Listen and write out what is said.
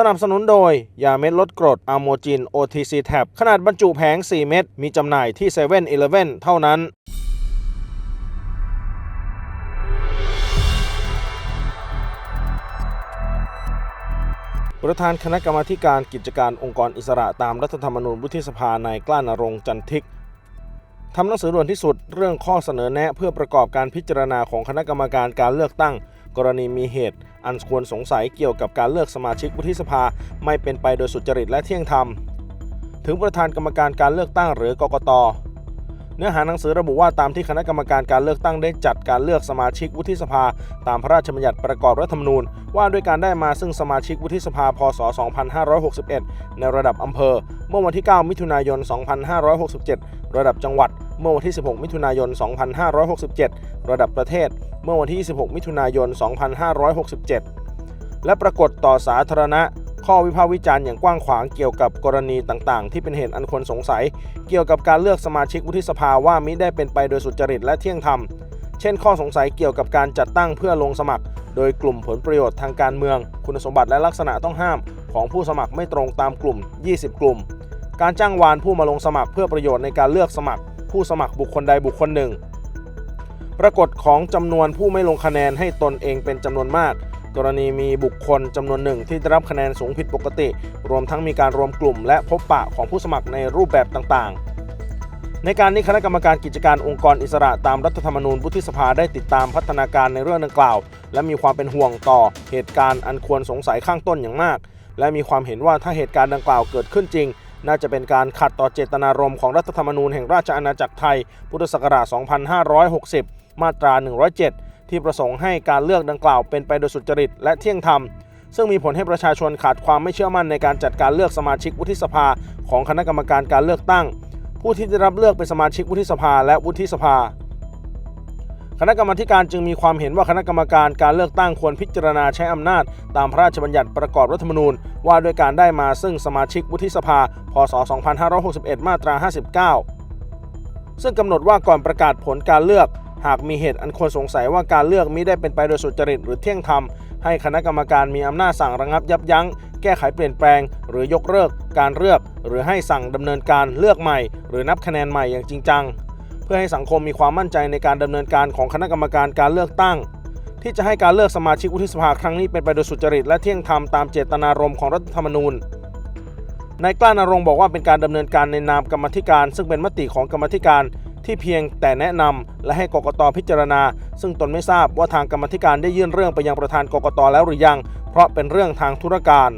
สนับสนุนโดย ยาเม็ดลดกรดอะโมจิน OTC Tab ขนาดบรรจุแผง 4 เม็ดมีจำหน่ายที่7 e เ e ่ e อเท่านั้นประธานคณะกรรมาการกิจการองค์กรอิสระตามรัฐธรรมนูญวุฒิสภานายกล้านรงจันทิกทำหนังสือด่วนที่สุด เรื่องข้อเสนอแนะเพื่อประกอบการพิจารณาของคณะกรรมการการเลือกตั้ง กรณีมีเหตุ อันควรสงสัยเกี่ยวกับการเลือกสมาชิกวุฒิสภาไม่เป็นไปโดยสุจริตและเที่ยงธรรม ถึงประธานกรรมการการเลือกตั้งหรือกกตเนื้อหาหนังสือระบุว่าตามที่คณะกรรมการการเลือกตั้งได้จัดการเลือกสมาชิกวุฒิสภา ตามพระราชบัญญัติประกอบรัฐธรรมนูญ ว่าด้วยการได้มาซึ่งสมาชิกวุฒิสภา พศ 2561 ในระดับอำเภอ เมื่อวันที่ 9 มิถุนายน 2567 ระดับจังหวัด เมื่อวันที่ 16 มิถุนายน 2567 ระดับประเทศ เมื่อวันที่ 26 มิถุนายน 2567 และปรากฏต่อสาธารณะ ข้อวิพากษ์วิจารณ์อย่างกว้างขวางเกี่ยวกับกรณีต่างๆ ที่เป็นเหตุอันควรสงสัย เกี่ยวกับการเลือกสมาชิกวุฒิสภาว่ามิได้เป็นไปโดยสุจริตและเที่ยงธรรม เช่น ข้อสงสัยเกี่ยวกับการจัดตั้งเพื่อลงสมัคร โดยกลุ่มผลประโยชน์ทางการเมือง คุณสมบัติและลักษณะต้องห้าม ของผู้สมัครไม่ตรงตามกลุ่ม 20 กลุ่ม การจ้างวานผู้มาลงสมัครเพื่อประโยชน์ในการเลือกสมัคร ผู้สมัครบุคคลใดบุคคลหนึ่ง ปรากฏของจำนวนผู้ไม่ลงคะแนนให้ตนเองเป็นจำนวนมาก กรณีมีบุคคลจำนวนหนึ่งที่ได้รับคะแนนสูงผิดปกติ รวมทั้งมีการรวมกลุ่ม และพบปะของผู้สมัครในรูปแบบต่างๆ ในการนี้คณะกรรมการกิจการองค์กรอิสระตามรัฐธรรมนูญวุฒิสภาได้ติดตามพัฒนาการในเรื่องดังกล่าว และมีความเป็นห่วงต่อเหตุการณ์อันควรสงสัยข้างต้นอย่างมาก และมีความเห็นว่าถ้าเหตุการณ์ดังกล่าวเกิดขึ้นจริง น่าจะเป็นการขัดต่อเจตนารมณ์ของรัฐธรรมนูญแห่งราชอาณาจักรไทย พุทธศักราช 2560 มาตรา 107 ที่ประสงค์ให้การเลือกดังกล่าวเป็นไปโดยสุจริตและเที่ยงธรรม ซึ่งมีผลให้ประชาชนขาดความไม่เชื่อมั่นในการจัดการเลือกสมาชิกวุฒิสภา ของคณะกรรมการการเลือกตั้ง ผู้ที่ได้รับเลือกเป็นสมาชิกวุฒิสภาและวุฒิสภา คณะกรรมการจึงมีความเห็นว่าคณะกรรมการการเลือกตั้งควรพิจารณาใช้อำนาจ ตามพระราชบัญญัติประกอบรัฐธรรมนูญ ว่าด้วยการได้มาซึ่งสมาชิกวุฒิสภา พศ 2561 มาตรา 59 ซึ่งกำหนดว่าก่อนประกาศผลการเลือกหากมีเหตุอันควรสงสัยว่าการเลือกมิได้เป็นไปโดยสุจริตหรือเที่ยงธรรม ให้คณะกรรมการมีอำนาจสั่งระงับยับยั้ง แก้ไขเปลี่ยนแปลง หรือยกเลิก การเลือก หรือให้สั่งดำเนินการเลือกใหม่ หรือนับคะแนนใหม่อย่างจริงจัง พื่อให้สังคมมีความมั่นใจในการดำเนินการของคณะกรรมการการเลือกตั้ง ที่จะให้การเลือกสมาชิกวุฒิสภาครั้งนี้เป็นไปโดยสุจริตและเที่ยงธรรมตามเจตนารมณ์ของรัฐธรรมนูญนายกล้านรงบอกว่าเป็นการดำเนินการในนามกรรมธิการ ซึ่งเป็นมติของกรรมธิการที่เพียงแต่แนะนำและให้กกตพิจารณา ซึ่งตนไม่ทราบว่าทางกรรมธิการได้ยื่นเรื่องไปยังประธานกกตแล้วหรือยัง เพราะเป็นเรื่องทางธุรการ